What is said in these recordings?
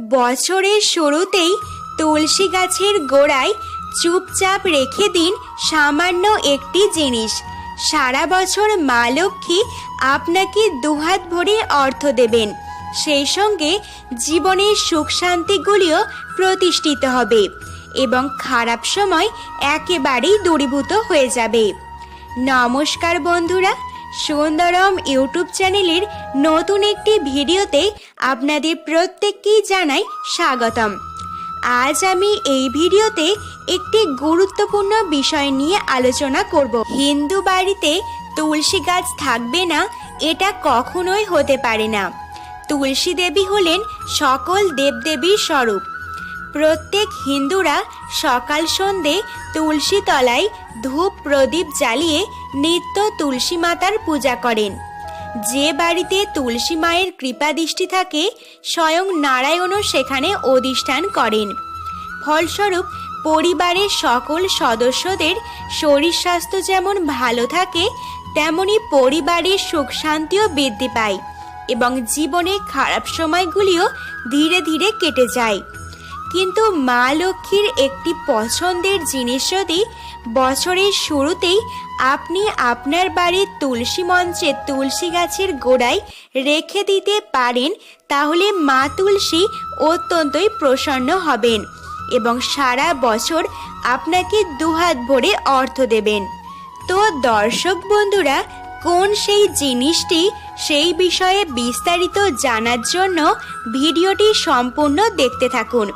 বছরের শুরুতেই তুলসী গাছের গোড়ায় চুপচাপ রেখে দিন সামান্য একটি জিনিস। সারা বছর মা লক্ষ্মী আপনাকে দুহাত ভরে অর্থ দেবেন। সেই সঙ্গে জীবনের সুখ শান্তিগুলিও প্রতিষ্ঠিত হবে এবং খারাপ সময় একেবারেই দূরীভূত হয়ে যাবে। নমস্কার বন্ধুরা সুন্দরম ইউটিউব চ্যানেলের নতুন একটি ভিডিওতে আপনাদের প্রত্যেককেই জানাই স্বাগতম। আজ আমি এই ভিডিওতে একটি গুরুত্বপূর্ণ বিষয় নিয়ে আলোচনা করব। হিন্দু বাড়িতে তুলসী গাছ থাকবে না, এটা কখনোই হতে পারে না। তুলসী দেবী হলেন সকল দেবদেবীর স্বরূপ। প্রত্যেক হিন্দুরা সকাল সন্ধে তুলসী তলায় ধূপ প্রদীপ জ্বালিয়ে নিত্য তুলসী মাতার পূজা করেন। যে বাড়িতে তুলসী মায়ের কৃপা দৃষ্টি থাকে, স্বয়ং নারায়ণও সেখানে অধিষ্ঠান করেন। ফলস্বরূপ, পরিবারের সকল সদস্যদের শরীর স্বাস্থ্য যেমন ভালো থাকে, তেমনি পরিবারের সুখ শান্তিও বৃদ্ধি পায় এবং জীবনে খারাপ সময়গুলিও ধীরে ধীরে কেটে যায়। কিন্তু মা লক্ষ্মীর একটি পছন্দের জিনিস যদি বছরের শুরুতেই আপনি আপনার বাড়ির তুলসী মঞ্চে তুলসী গাছের গোড়ায় রেখে দিতে পারেন, তাহলে মা তুলসী অত্যন্তই প্রসন্ন হবেন এবং সারা বছর আপনাকে দুহাত ভরে অর্থ দেবেন। তো দর্শক বন্ধুরা, কোন সেই জিনিসটি সেই বিষয়ে বিস্তারিত জানার জন্য ভিডিওটি সম্পূর্ণ দেখতে থাকুন।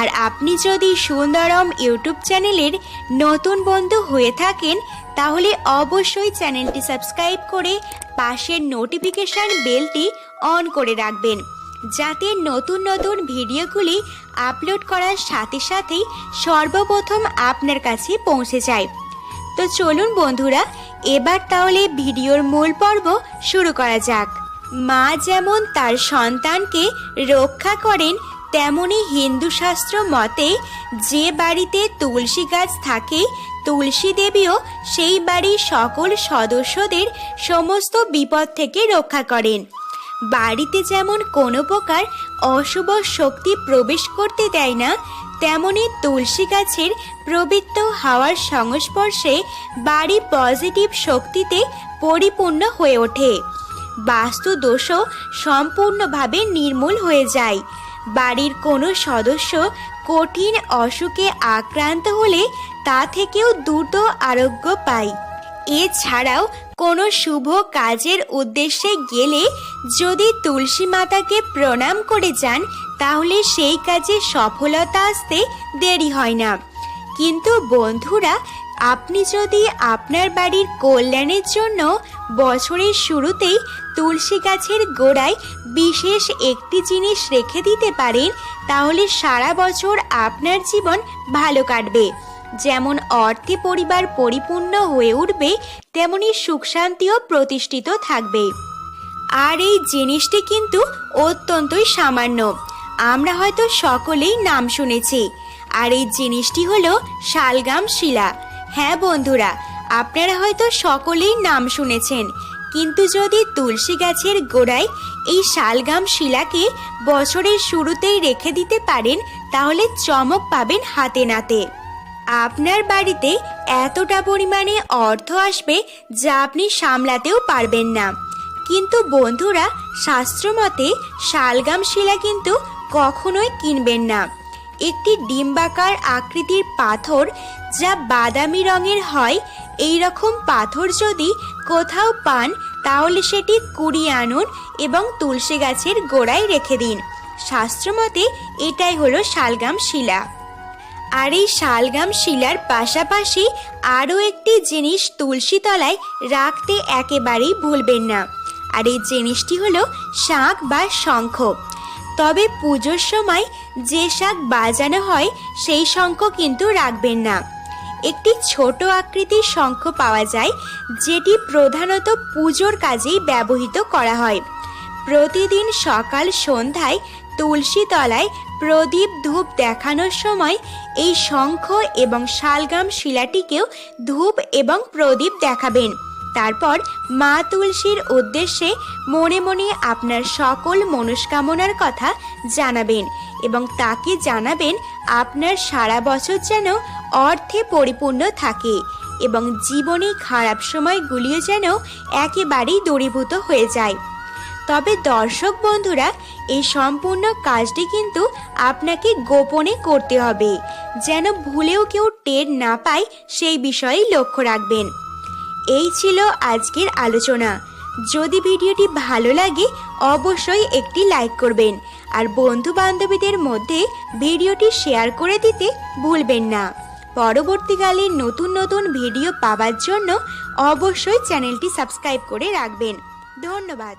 আর আপনি যদি সুন্দরম ইউটিউব চ্যানেলের নতুন বন্ধু হয়ে থাকেন, তাহলে অবশ্যই চ্যানেলটি সাবস্ক্রাইব করে পাশের নোটিফিকেশান বেলটি অন করে রাখবেন, যাতে নতুন নতুন ভিডিওগুলি আপলোড করার সাথে সাথেই সর্বপ্রথম আপনার কাছে পৌঁছে যায়। তো চলুন বন্ধুরা, এবার তাহলে ভিডিওর মূল পর্ব শুরু করা যাক। মা যেমন তার সন্তানকে রক্ষা করেন তেমনি হিন্দু শাস্ত্র মতে যে বাড়িতে তুলসী গাছ থাকে, তুলসী দেবীও সেই বাড়ির সকল সদস্যদের সমস্ত বিপদ থেকে রক্ষা করেন। বাড়িতে যেমন কোনো প্রকার অশুভ শক্তি প্রবেশ করতে দেয় না, তেমনি তুলসী গাছের প্রবৃত্ত হাওয়ার সংস্পর্শে বাড়ি পজিটিভ শক্তিতে পরিপূর্ণ হয়ে ওঠে। বাস্তু দোষও সম্পূর্ণভাবে নির্মূল হয়ে যায়। বাড়ির কোনো সদস্য কঠিন অসুখে আক্রান্ত হলে তা থেকেও দ্রুত আরোগ্য পায়। এছাড়াও কোনো শুভ কাজের উদ্দেশ্যে গেলে যদি তুলসী মাতাকে প্রণাম করে যান, তাহলে সেই কাজে সফলতা আসতে দেরি হয় না। কিন্তু বন্ধুরা আপনি যদি আপনার বাড়ির কল্যাণের জন্য বছরের শুরুতেই তুলসী গাছের গোড়ায় বিশেষ একটি জিনিস রেখে দিতে পারেন, তাহলে সারা বছর আপনার জীবন ভালো কাটবে। যেমন অর্থে পরিবার পরিপূর্ণ হয়ে উঠবে, তেমনি সুখ শান্তিও প্রতিষ্ঠিত থাকবে। আর এই জিনিসটি কিন্তু অত্যন্তই সামান্য। আমরা হয়তো সকলেই নাম শুনেছি। আর এই জিনিসটি হলো শালগাম শিলা। হ্যাঁ বন্ধুরা, আপনারা হয়তো সকলেই নাম শুনেছেন, কিন্তু যদি তুলসী গাছের গোড়ায় এই শালগাম শিলাকে বছরের শুরুতেই রেখে দিতে পারেন, তাহলে চমক পাবেন হাতে নাতে। আপনার বাড়িতে এতটা পরিমাণে অর্থ আসবে যা আপনি সামলাতেও পারবেন না। কিন্তু বন্ধুরা শাস্ত্রমতে শালগাম শিলা কিন্তু কখনোই কিনবেন না। একটি ডিম্বাকার আকৃতির পাথর যা বাদামি রঙের হয়। এই রকম পাথর যদি কোথাও পান, তাহলে সেটি কুড়িয়ে আনুন এবং তুলসী গাছের গোড়ায় রেখে দিন। শাস্ত্রমতে এটাই হলো শালগাম শিলা। আর এই শালগাম শিলার পাশাপাশি আরও একটি জিনিস তুলসী তলায় রাখতে একেবারেই ভুলবেন না। আর এই জিনিসটি হলো শাঁখ বা শঙ্খ। তবে পুজোর সময় যে শাঁখ বাজানো হয়, সেই শঙ্খ কিন্তু রাখবেন না। একটি ছোট আকৃতির শঙ্খ পাওয়া যায়, যেটি প্রধানত পুজোর কাজেই ব্যবহৃত করা হয়। প্রতিদিন সকাল সন্ধ্যায় তুলসী তলায় প্রদীপ ধূপ দেখানোর সময় এই শঙ্খ এবং শালগাম শিলাটিকেও ধূপ এবং প্রদীপ দেখাবেন। তারপর মা তুলসীর উদ্দেশ্যে মনে মনে আপনার সকল মনস্কামনার কথা জানাবেন এবং তাকে জানাবেন আপনার সারা বছর যেন অর্থে পরিপূর্ণ থাকে এবং জীবনে খারাপ সময়গুলিও যেন একেবারেই দূরীভূত হয়ে যায়। তবে দর্শক বন্ধুরা, এই সম্পূর্ণ কাজটি কিন্তু আপনাকে গোপনে করতে হবে, যেন ভুলেও কেউ টের না পায় সেই বিষয়ে লক্ষ্য রাখবেন। এই ছিল আজকের আলোচনা। যদি ভিডিওটি ভালো লাগে, অবশ্যই একটি লাইক করবেন। আর বন্ধু বান্ধবীদের মধ্যে ভিডিওটি শেয়ার করে দিতে ভুলবেন না। পরবর্তীকালে নতুন নতুন ভিডিও পাওয়ার জন্য অবশ্যই চ্যানেলটি সাবস্ক্রাইব করে রাখবেন। ধন্যবাদ।